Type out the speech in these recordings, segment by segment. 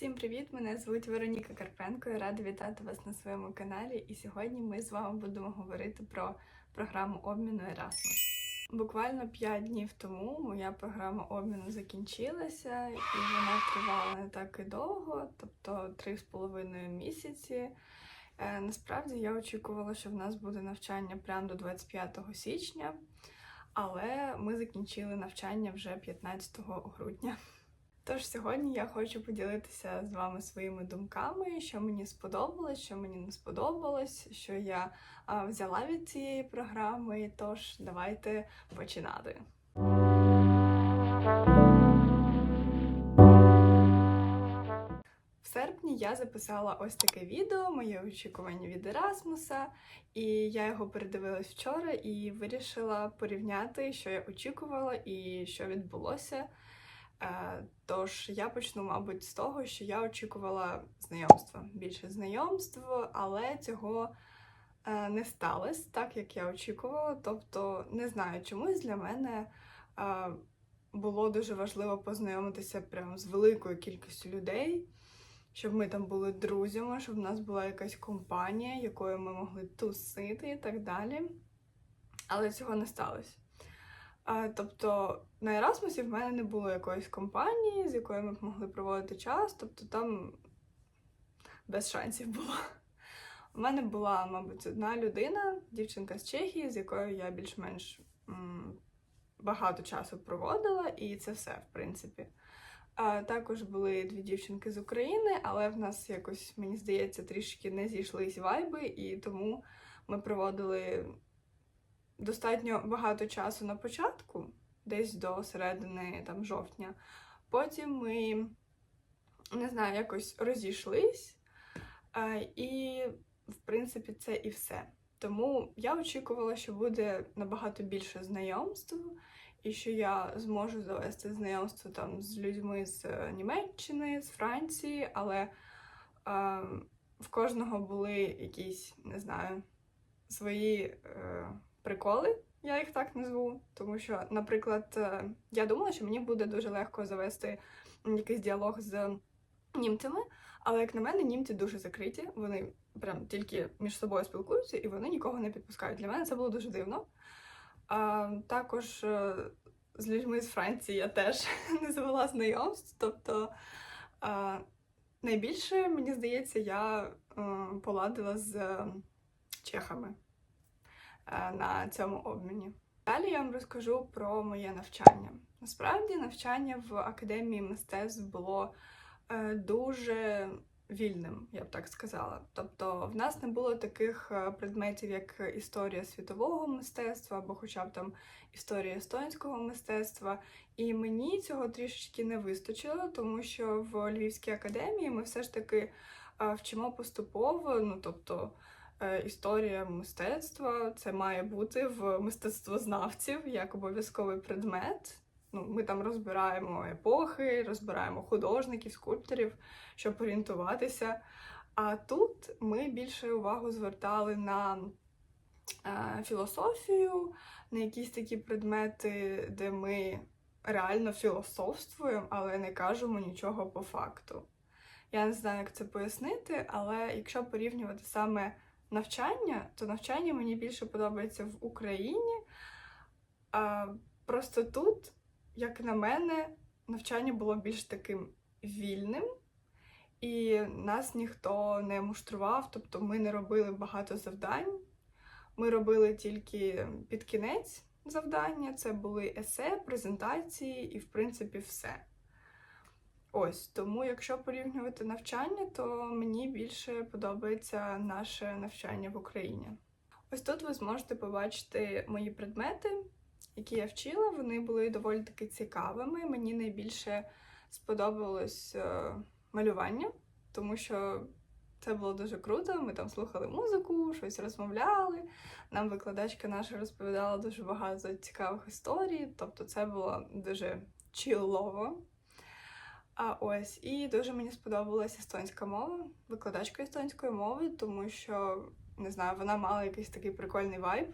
Всім привіт! Мене звуть Вероніка Карпенко. Я рада вітати вас на своєму каналі. І сьогодні ми з вами будемо говорити про програму обміну Erasmus. Буквально 5 днів тому моя програма обміну закінчилася, і вона тривала не так і довго, тобто 3,5 місяці. Е, Насправді я очікувала, що в нас буде навчання прямо до 25 січня, але ми закінчили навчання вже 15 грудня. Тож сьогодні я хочу поділитися з вами своїми думками, що мені сподобалось, що мені не сподобалось, що я взяла від цієї програми. Тож давайте починати. В серпні я записала ось таке відео, моє очікування від Ерасмуса, і я його передивилась вчора і вирішила порівняти, що я очікувала і що відбулося. Е, Тож я почну, мабуть, з того, що я очікувала знайомства, більше знайомств, але цього е, не сталося так, як я очікувала. Тобто, не знаю, чомусь для мене е, було дуже важливо познайомитися прямо з великою кількістю людей, щоб ми там були друзями, щоб в нас була якась компанія, якою ми могли тусити і так далі. Але цього не сталося. Тобто на Ерасмусі в мене не було якоїсь компанії, з якою ми б могли проводити час, тобто там без шансів було. У мене була, мабуть, одна людина, дівчинка з Чехії, з якою я більш-менш багато часу проводила, і це все, в принципі. Також були дві дівчинки з України, але в нас якось, мені здається, трішки не зійшлись вайби, і тому ми проводили достатньо багато часу на початку, десь до середини там, жовтня. Потім ми, не знаю, якось розійшлись, е, і, в принципі, це і все. Тому я очікувала, що буде набагато більше знайомств, і що я зможу завести знайомство там з людьми з Німеччини, з Франції, але е, в кожного були якісь, не знаю, свої. Е, приколи, я їх так назву. Тому що, наприклад, е, я думала, що мені буде дуже легко завести якийсь діалог з німцями, але, як на мене, німці дуже закриті. Вони прям тільки між собою спілкуються і вони нікого не підпускають. Для мене це було дуже дивно. А, Також е, з людьми з Франції я теж не завела знайомств. Тобто а, найбільше, мені здається, я а, е, поладила з чехами. Е, на цьому обміні. Далі я вам розкажу про моє навчання. Насправді, навчання в академії мистецтв було е, дуже вільним, я б так сказала. Тобто, в нас не було таких е, предметів, як історія світового мистецтва або, хоча б там історія естонського мистецтва. І мені цього трішечки не вистачило, тому що в Львівській академії ми все ж таки вчимо поступово, ну тобто. Е, історія мистецтва. Це має бути в мистецтвознавців як обов'язковий предмет. Ну, Ми там розбираємо епохи, розбираємо художників, скульпторів, щоб орієнтуватися. А тут ми більше увагу звертали на е, філософію, на якісь такі предмети, де ми реально філософствуємо, але не кажемо нічого по факту. Я не знаю, як це пояснити, але якщо порівнювати саме навчання, то навчання мені більше подобається в Україні. А Просто тут, як на мене, навчання було більш таким вільним, і нас ніхто не муштрував, тобто ми не робили багато завдань. Ми робили тільки під кінець завдання, це були есе, презентації і, в принципі, все. Ось тому, якщо порівнювати навчання, то мені більше подобається наше навчання в Україні. Ось тут ви зможете побачити мої предмети, які я вчила. Вони були доволі таки цікавими. Мені найбільше сподобалось е, малювання, тому що це було дуже круто. Ми там слухали музику, щось розмовляли. Нам викладачка наша розповідала дуже багато цікавих історій, тобто це було дуже чілово. А ось і дуже мені сподобалася естонська мова, викладачка естонської мови, тому що не знаю, вона мала якийсь такий прикольний вайб.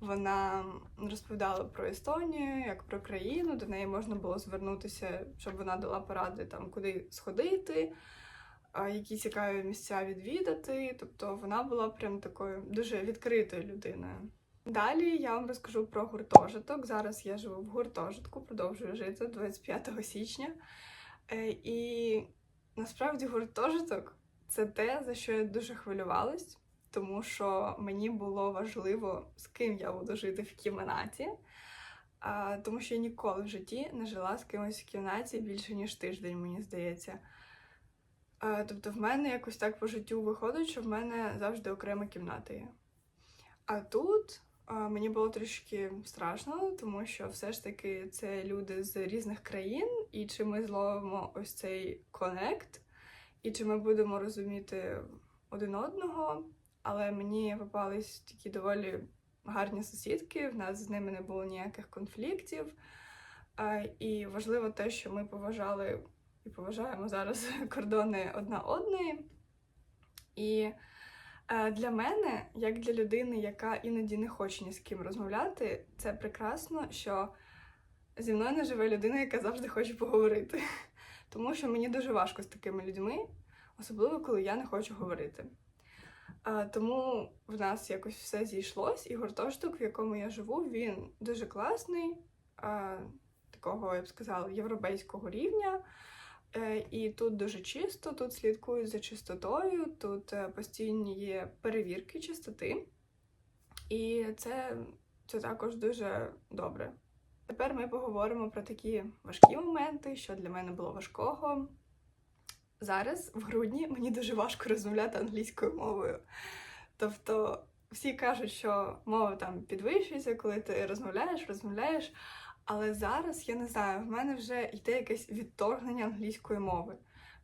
Вона розповідала про Естонію, як про країну, до неї можна було звернутися, щоб вона дала поради там, куди сходити, які цікаві місця відвідати. Тобто вона була прям такою дуже відкритою людиною. Далі я вам розкажу про гуртожиток. Зараз я живу в гуртожитку, продовжую жити 25 січня. Е, І насправді гуртожиток це те, за що я дуже хвилювалась, тому що мені було важливо, з ким я буду жити в кімнаті. Тому що я ніколи в житті не жила з кимось в кімнаті більше, ніж тиждень, мені здається. Тобто, в мене якось так по життю виходить, що в мене завжди окрема кімната є. А тут мені було трішки страшно, тому що все ж таки це люди з різних країн, і чи ми зловимо ось цей конект, і чи ми будемо розуміти один одного. Але мені попались такі доволі гарні сусідки, в нас з ними не було ніяких конфліктів. І важливо те, що ми поважали і поважаємо зараз кордони одна одної. І для мене, як для людини, яка іноді не хоче ні з ким розмовляти, це прекрасно, що зі мною не живе людина, яка завжди хоче поговорити. Тому що мені дуже важко з такими людьми, особливо коли я не хочу говорити. Тому в нас якось все зійшлось, і гуртожиток, в якому я живу, він дуже класний, такого, я б сказала, європейського рівня. Е, І тут дуже чисто, тут слідкують за чистотою, тут е, постійні є перевірки чистоти, і це, це також дуже добре. Тепер ми поговоримо про такі важкі моменти, що для мене було важкого. Зараз, в грудні, мені дуже важко розмовляти англійською мовою. Тобто, всі кажуть, що мова там підвищується, коли ти розмовляєш, розмовляєш. Але зараз я не знаю, в мене вже йде якесь відторгнення англійської мови.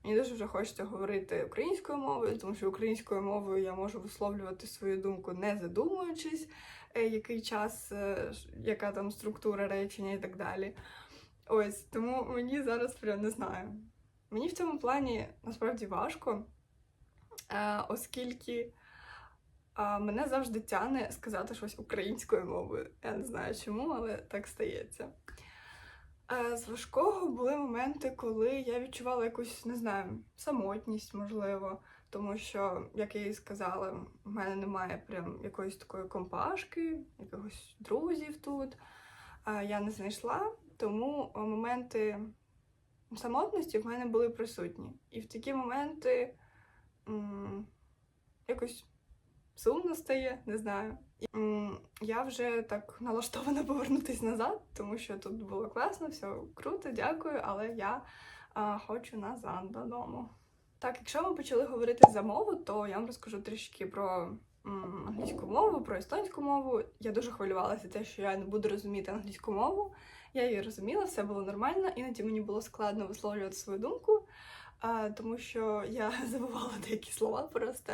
Мені дуже вже хочеться говорити українською мовою, тому що українською мовою я можу висловлювати свою думку, не задумуючись, е, який час, е, яка там структура речення і так далі. Ось тому мені зараз прям не знаю. Мені в цьому плані насправді важко, е, оскільки а, мене завжди тяне сказати щось українською мовою. Я не знаю чому, але так стається. З важкого були моменти, коли я відчувала якусь, не знаю, самотність, можливо, тому що, як я і сказала, в мене немає прям якоїсь такої компашки, якихось друзів тут. Я не знайшла, тому моменти самотності в мене були присутні. І в такі моменти м, якось сумно стає, не знаю. І, м, я вже так налаштована повернутися назад, тому що тут було класно, все круто, дякую, але я а, хочу назад додому. Так, якщо ми почали говорити за мову, то я вам розкажу трішки про м, англійську мову, про естонську мову. Я дуже хвилювалася те, що я не буду розуміти англійську мову. Я її розуміла, все було нормально, іноді мені було складно висловлювати свою думку, а, тому що я забувала деякі слова просто.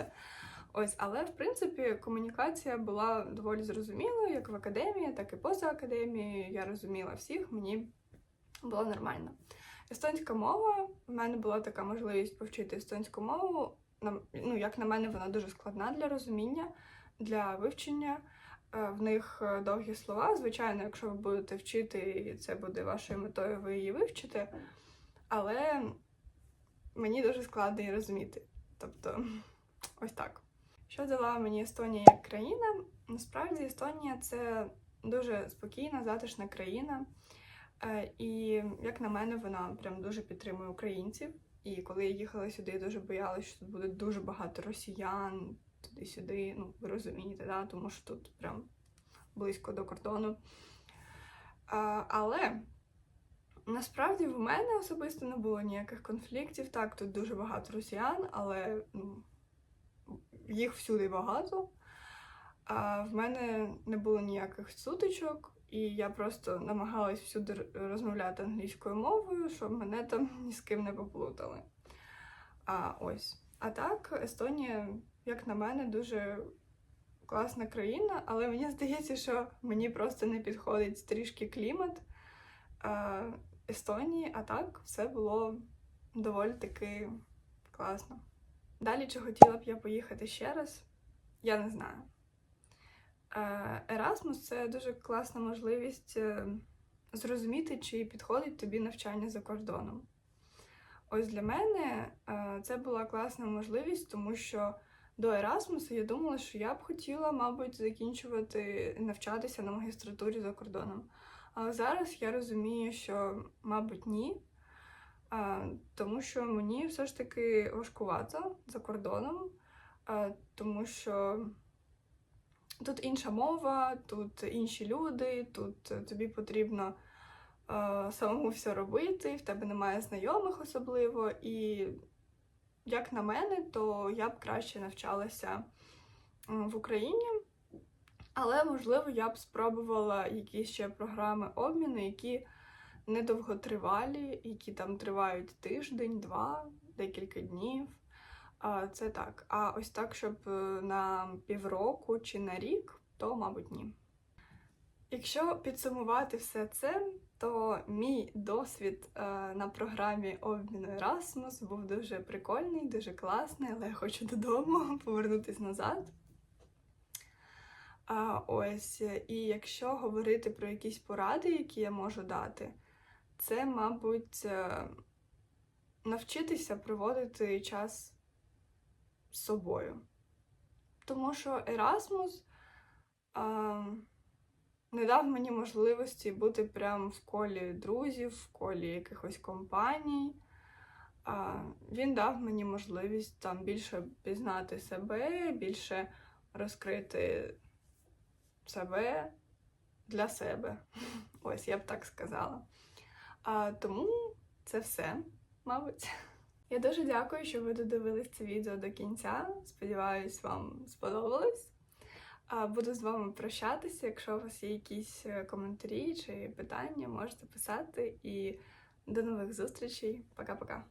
Ось, але в принципі комунікація була доволі зрозумілою, як в академії, так і поза академією. Я розуміла всіх, мені було нормально. Естонська мова, в мене була така можливість повчити естонську мову. Ну, як на мене, вона дуже складна для розуміння, для вивчення. Е, В них е, довгі слова. Звичайно, якщо ви будете вчити, і це буде вашою метою, ви її вивчите. Але мені дуже складно її розуміти. Тобто, ось так. Що дала мені Естонія як країна? Насправді Естонія це дуже спокійна, затишна країна. Е, І, як на мене, вона прям дуже підтримує українців. І коли я їхала сюди, я дуже боялася, що тут буде дуже багато росіян туди-сюди. Ну, ви розумієте, да? тому що тут прям близько до кордону. Але насправді в мене особисто не було ніяких конфліктів. Так, тут дуже багато росіян, але ну, їх всюди багато. А в мене не було ніяких сутичок, і я просто намагалась всюди розмовляти англійською мовою, щоб мене там ні з ким не поплутали. А ось. А так, Естонія, як на мене, дуже класна країна, але мені здається, що мені просто не підходить трішки клімат Естонії, а так все було доволі таки класно. Далі, чи хотіла б я поїхати ще раз, я не знаю. Е, Ерасмус це дуже класна можливість е, зрозуміти, чи підходить тобі навчання за кордоном. Ось для мене е, це була класна можливість, тому що до Ерасмусу я думала, що я б хотіла, мабуть, закінчувати навчатися на магістратурі за кордоном. Але зараз я розумію, що, мабуть, ні. Тому що мені все ж таки важкувато за кордоном, тому що тут інша мова, тут інші люди, тут тобі потрібно самому все робити, в тебе немає знайомих особливо. І як на мене, то я б краще навчалася в Україні. Але, можливо, я б спробувала якісь ще програми обміну, які недовготривалі, які там тривають тиждень, два, декілька днів. Це так. А ось так, щоб е, на півроку чи на рік, то, мабуть, ні. Якщо підсумувати все це, то мій досвід е, на програмі обміну Erasmus був дуже прикольний, дуже класний, але я хочу додому повернутися назад. А, ось, і якщо говорити про якісь поради, які я можу дати, це, мабуть, е, навчитися проводити час з собою. Тому що Ерасмус а, не дав мені можливості бути прямо в колі друзів, в колі якихось компаній. А, він дав мені можливість там більше пізнати себе, більше розкрити себе для себе. Ось я б так сказала. А, тому це все, мабуть. Я дуже дякую, що ви додивились це відео до кінця. Сподіваюсь, вам сподобалось. Буду з вами прощатися. Якщо у вас є якісь е, коментарі чи питання, можете писати. І до нових зустрічей. Пока-пока.